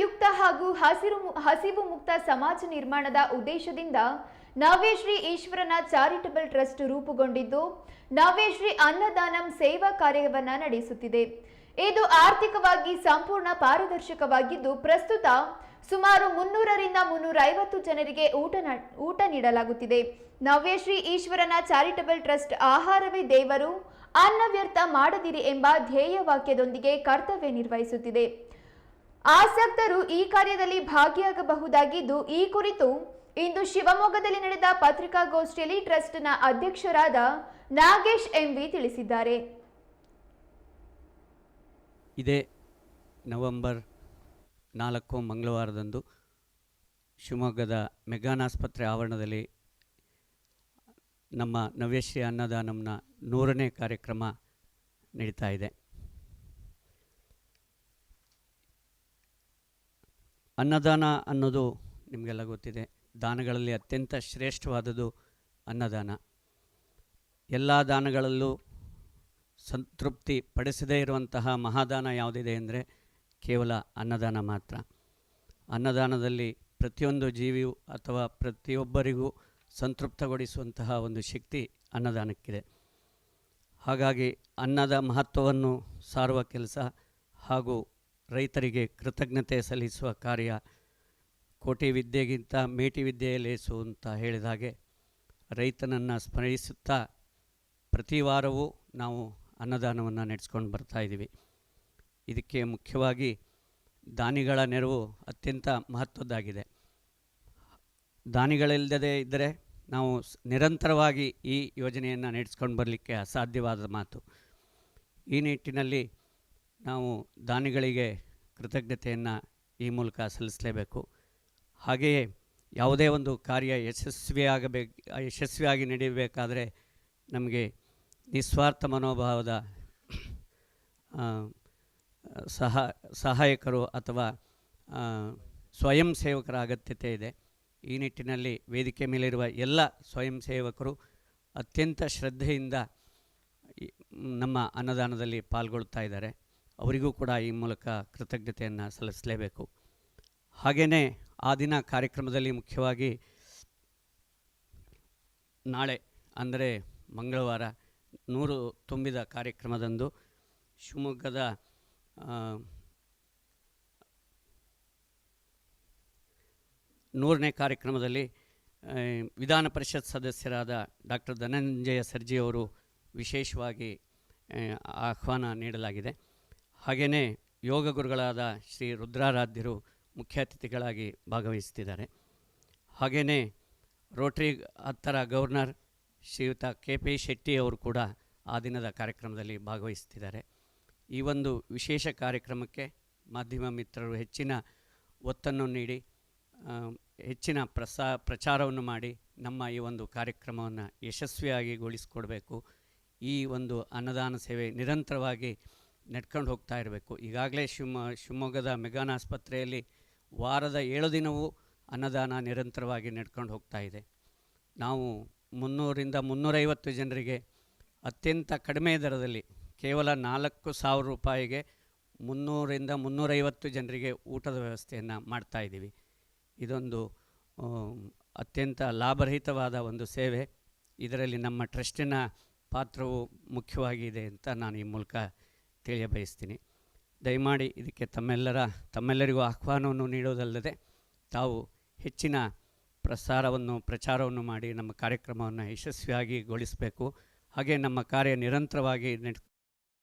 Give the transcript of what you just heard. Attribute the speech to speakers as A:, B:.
A: ಯುಕ್ತ ಹಾಗೂ ಹಸಿರು ಹಸಿವು ಮುಕ್ತ ಸಮಾಜ ನಿರ್ಮಾಣದ ಉದ್ದೇಶದಿಂದ ನವ್ಯಶ್ರೀ ಈಶ್ವರನ ಚಾರಿಟಬಲ್ ಟ್ರಸ್ಟ್ ರೂಪುಗೊಂಡಿದ್ದು ನವ್ಯಶ್ರೀ ಅನ್ನದಾನಂ ಸೇವಾ ಕಾರ್ಯವನ್ನು ನಡೆಸುತ್ತಿದೆ. ಇದು ಆರ್ಥಿಕವಾಗಿ ಸಂಪೂರ್ಣ ಪಾರದರ್ಶಕವಾಗಿದ್ದು, ಪ್ರಸ್ತುತ ಸುಮಾರು ಮುನ್ನೂರರಿಂದ ಮುನ್ನೂರ ಐವತ್ತು ಜನರಿಗೆ ಊಟ ಊಟ ನೀಡಲಾಗುತ್ತಿದೆ. ನವ್ಯಶ್ರೀ ಈಶ್ವರನ ಚಾರಿಟಬಲ್ ಟ್ರಸ್ಟ್ ಆಹಾರವೇ ದೇವರು ಅನ್ನ ವ್ಯರ್ಥ ಮಾಡದಿರಿ ಎಂಬ ಧ್ಯೇಯ ವಾಕ್ಯದೊಂದಿಗೆ ಕರ್ತವ್ಯ ನಿರ್ವಹಿಸುತ್ತಿದೆ. ಆಸಕ್ತರು ಈ ಕಾರ್ಯದಲ್ಲಿ ಭಾಗಿಯಾಗಬಹುದಾಗಿದ್ದು, ಈ ಕುರಿತು ಇಂದು ಶಿವಮೊಗ್ಗದಲ್ಲಿ ನಡೆದ ಪತ್ರಿಕಾಗೋಷ್ಠಿಯಲ್ಲಿ ಟ್ರಸ್ಟ್ನ ಅಧ್ಯಕ್ಷರಾದ ನಾಗೇಶ್ ಎಂವಿ ತಿಳಿಸಿದ್ದಾರೆ.
B: ಇದೇ ನವೆಂಬರ್ ನಾಲ್ಕು ಮಂಗಳವಾರದಂದು ಶಿವಮೊಗ್ಗದ ಮೆಗಾನ್ ಆಸ್ಪತ್ರೆ ಆವರಣದಲ್ಲಿ ನಮ್ಮ ನವ್ಯಶ್ರೀ ಅನ್ನದಾನಂನ ನೂರನೇ ಕಾರ್ಯಕ್ರಮ ನಡೀತಾ ಇದೆ. ಅನ್ನದಾನ ಅನ್ನೋದು ನಿಮಗೆಲ್ಲ ಗೊತ್ತಿದೆ. ದಾನಗಳಲ್ಲಿ ಅತ್ಯಂತ ಶ್ರೇಷ್ಠವಾದದ್ದು ಅನ್ನದಾನ. ಎಲ್ಲ ದಾನಗಳಲ್ಲೂ ಸಂತೃಪ್ತಿ ಪಡಿಸದೇ ಇರುವಂತಹ ಮಹಾದಾನ ಯಾವುದಿದೆ ಅಂದರೆ ಕೇವಲ ಅನ್ನದಾನ ಮಾತ್ರ. ಅನ್ನದಾನದಲ್ಲಿ ಪ್ರತಿಯೊಂದು ಜೀವಿಯು ಅಥವಾ ಪ್ರತಿಯೊಬ್ಬರಿಗೂ ಸಂತೃಪ್ತಗೊಳಿಸುವಂತಹ ಒಂದು ಶಕ್ತಿ ಅನ್ನದಾನಕ್ಕಿದೆ. ಹಾಗಾಗಿ ಅನ್ನದ ಮಹತ್ವವನ್ನು ಸಾರುವ ಕೆಲಸ ಹಾಗೂ ರೈತರಿಗೆ ಕೃತಜ್ಞತೆ ಸಲ್ಲಿಸುವ ಕಾರ್ಯ ಕೋಟಿ ವಿದ್ಯೆಗಿಂತ ಮೇಟಿ ಲೇಸು ಅಂತ ಹೇಳಿದ ಹಾಗೆ ರೈತನನ್ನು ಸ್ಮರಿಸುತ್ತಾ ಪ್ರತಿ ವಾರವೂ ನಾವು ಅನ್ನದಾನವನ್ನು ನಡೆಸ್ಕೊಂಡು ಬರ್ತಾ ಇದ್ದೀವಿ ಇದಕ್ಕೆ ಮುಖ್ಯವಾಗಿ ದಾನಿಗಳ ನೆರವು ಅತ್ಯಂತ ಮಹತ್ವದ್ದಾಗಿದೆ. ದಾನಿಗಳಿಲ್ಲದೆ ಇದ್ದರೆ ನಾವು ನಿರಂತರವಾಗಿ ಈ ಯೋಜನೆಯನ್ನು ನಡೆಸ್ಕೊಂಡು ಬರಲಿಕ್ಕೆ ಅಸಾಧ್ಯವಾದ ಮಾತು. ಈ ನಿಟ್ಟಿನಲ್ಲಿ ನಾವು ದಾನಿಗಳಿಗೆ ಕೃತಜ್ಞತೆಯನ್ನು ಈ ಮೂಲಕ ಸಲ್ಲಿಸಲೇಬೇಕು. ಹಾಗೆಯೇ ಯಾವುದೇ ಒಂದು ಕಾರ್ಯ ಯಶಸ್ವಿಯಾಗಬೇಕು ಯಶಸ್ವಿಯಾಗಿ ನಡೆಯಬೇಕಾದರೆ ನಮಗೆ ನಿಸ್ವಾರ್ಥ ಮನೋಭಾವದ ಸಹ, ಸಹಾಯಕರು ಅಥವಾ ಸ್ವಯಂ ಸೇವಕರ ಅಗತ್ಯತೆ ಇದೆ. ಈ ನಿಟ್ಟಿನಲ್ಲಿ ವೇದಿಕೆ ಮೇಲಿರುವ ಎಲ್ಲ ಸ್ವಯಂ ಸೇವಕರು ಅತ್ಯಂತ ಶ್ರದ್ಧೆಯಿಂದ ನಮ್ಮ ಅನ್ನದಾನದಲ್ಲಿ ಪಾಲ್ಗೊಳ್ತಾ ಇದ್ದಾರೆ. ಅವರಿಗೂ ಕೂಡ ಈ ಮೂಲಕ ಕೃತಜ್ಞತೆಯನ್ನು ಸಲ್ಲಿಸಲೇಬೇಕು. ಹಾಗೆಯೇ ಆ ದಿನ ಕಾರ್ಯಕ್ರಮದಲ್ಲಿ ಮುಖ್ಯವಾಗಿ ನಾಳೆ ಅಂದರೆ ಮಂಗಳವಾರ ನೂರು ತುಂಬಿದ ಕಾರ್ಯಕ್ರಮದಂದು ಶಿವಮೊಗ್ಗದ ನೂರನೇ ಕಾರ್ಯಕ್ರಮದಲ್ಲಿ ವಿಧಾನ ಪರಿಷತ್ ಸದಸ್ಯರಾದ ಡಾಕ್ಟರ್ ಧನಂಜಯ ಸರ್ಜಿ ಅವರು ವಿಶೇಷವಾಗಿ ಆಹ್ವಾನ ನೀಡಲಾಗಿದೆ. ಹಾಗೆಯೇ ಯೋಗ ಗುರುಗಳಾದ ಶ್ರೀ ರುದ್ರಾರಾಧ್ಯರು ಮುಖ್ಯ ಅತಿಥಿಗಳಾಗಿ ಭಾಗವಹಿಸ್ತಿದ್ದಾರೆ ಹಾಗೆಯೇ ರೋಟ್ರಿ ಹತ್ತರ ಗವರ್ನರ್ ಶ್ರೀಯುತ ಕೆ ಪಿ ಶೆಟ್ಟಿ ಅವರು ಕೂಡ ಆ ದಿನದ ಕಾರ್ಯಕ್ರಮದಲ್ಲಿ ಭಾಗವಹಿಸ್ತಿದ್ದಾರೆ ಈ ಒಂದು ವಿಶೇಷ ಕಾರ್ಯಕ್ರಮಕ್ಕೆ ಮಾಧ್ಯಮ ಮಿತ್ರರು ಹೆಚ್ಚಿನ ಒತ್ತನ್ನು ನೀಡಿ ಹೆಚ್ಚಿನ ಪ್ರಸಾ ಪ್ರಚಾರವನ್ನು ಮಾಡಿ ನಮ್ಮ ಈ ಒಂದು ಕಾರ್ಯಕ್ರಮವನ್ನು ಯಶಸ್ವಿಯಾಗಿ ಗೊಳಿಸಿಕೊಡಬೇಕು. ಈ ಒಂದು ಅನ್ನದಾನ ಸೇವೆ ನಿರಂತರವಾಗಿ ನಡ್ಕೊಂಡು ಹೋಗ್ತಾ ಇರಬೇಕು. ಈಗಾಗಲೇ ಶಿವಮ, ಶಿವಮೊಗ್ಗದ ಮೆಗಾನ್ ಆಸ್ಪತ್ರೆಯಲ್ಲಿ ವಾರದ ಏಳು ದಿನವೂ ಅನ್ನದಾನ ನಿರಂತರವಾಗಿ ನಡ್ಕೊಂಡು ಹೋಗ್ತಾ ಇದೆ. ನಾವು ಮುನ್ನೂರಿಂದ ಮುನ್ನೂರೈವತ್ತು ಜನರಿಗೆ ಅತ್ಯಂತ ಕಡಿಮೆ ದರದಲ್ಲಿ ಕೇವಲ ನಾಲ್ಕು ಸಾವಿರ ರೂಪಾಯಿಗೆ ಮುನ್ನೂರಿಂದ ಮುನ್ನೂರೈವತ್ತು ಜನರಿಗೆ ಊಟದ ವ್ಯವಸ್ಥೆಯನ್ನು ಮಾಡ್ತಾ ಇದ್ದೀವಿ. ಇದೊಂದು ಅತ್ಯಂತ ಲಾಭರಹಿತವಾದ ಒಂದು ಸೇವೆ. ಇದರಲ್ಲಿ ನಮ್ಮ ಟ್ರಸ್ಟಿನ ಪಾತ್ರವು ಮುಖ್ಯವಾಗಿದೆ ಅಂತ ನಾನು ಈ ಮೂಲಕ ತಿಳಿಯಬಯಸ್ತೀನಿ. ದಯಮಾಡಿ ಇದಕ್ಕೆ ತಮ್ಮೆಲ್ಲರ, ತಮ್ಮೆಲ್ಲರಿಗೂ ಆಹ್ವಾನವನ್ನು ನೀಡೋದಲ್ಲದೆ ತಾವು ಹೆಚ್ಚಿನ ಪ್ರಸಾರವನ್ನು, ಪ್ರಚಾರವನ್ನು ಮಾಡಿ ನಮ್ಮ ಕಾರ್ಯಕ್ರಮವನ್ನು ಯಶಸ್ವಿಯಾಗಿ ಗೊಳಿಸಬೇಕು. ಹಾಗೆ ನಮ್ಮ ಕಾರ್ಯ ನಿರಂತರವಾಗಿ ನಡ್